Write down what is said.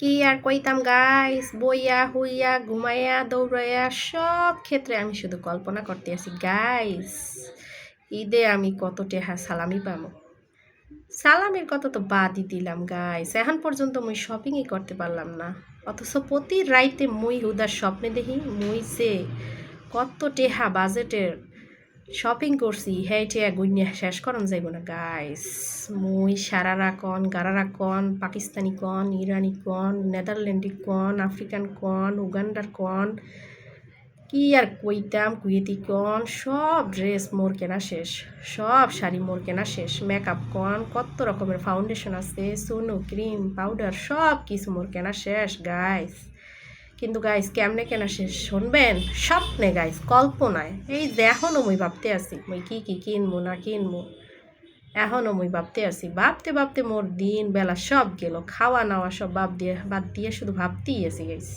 কি আর কইতাম গাইস বইয়া, হুইয়া, ঘুমাইয়া, দৌড়াইয়া, সব ক্ষেত্রে আমি শুধু কল্পনা করতে আছি গাইস ঈদে আমি কত টেহা সালামি পাবো সালামের কথা তো বাদই দিলাম গাইস এখন পর্যন্ত মুই শপিংই করতে পারলাম না। অথচ প্রতি রাইতে মুই হুদার স্বপ্নে দেখি, মুই যে কত টেহা বাজেটের শপিং করছি, হেঁটে গুইনিয়া শেষ করন যাইব না গাইস মুই সারারা কন, গারারা কন, পাকিস্তানি কন, ইরানি কন, নেদারল্যান্ডি কন, আফ্রিকান কন, উগান্ডার কন, কি আর কইতাম, কুয়েতি কন, সব ড্রেস মোর কেনা শেষ, সব শাড়ি মোর কেনা শেষ মেকআপ কন, কত রকমের ফাউন্ডেশন আছে, সোনো ক্রিম পাউডার সব কিছু মোর কেনা শেষ গাইস কিন্তু গাইস কেমনে কেনা সে শুনবেন? স্বপ্নে গাইস কল্পনায়। এই যে এখনও মুই ভাবতে আসি মুই কি কি কিনবো, না কিনবো? এখনও মুই ভাবতে আসি ভাবতে ভাবতে মোর দিন বেলা সব গেল। খাওয়া নাওয়া সব ভাব দিয়ে, বাদ দিয়ে শুধু ভাবতেই আছি গাইস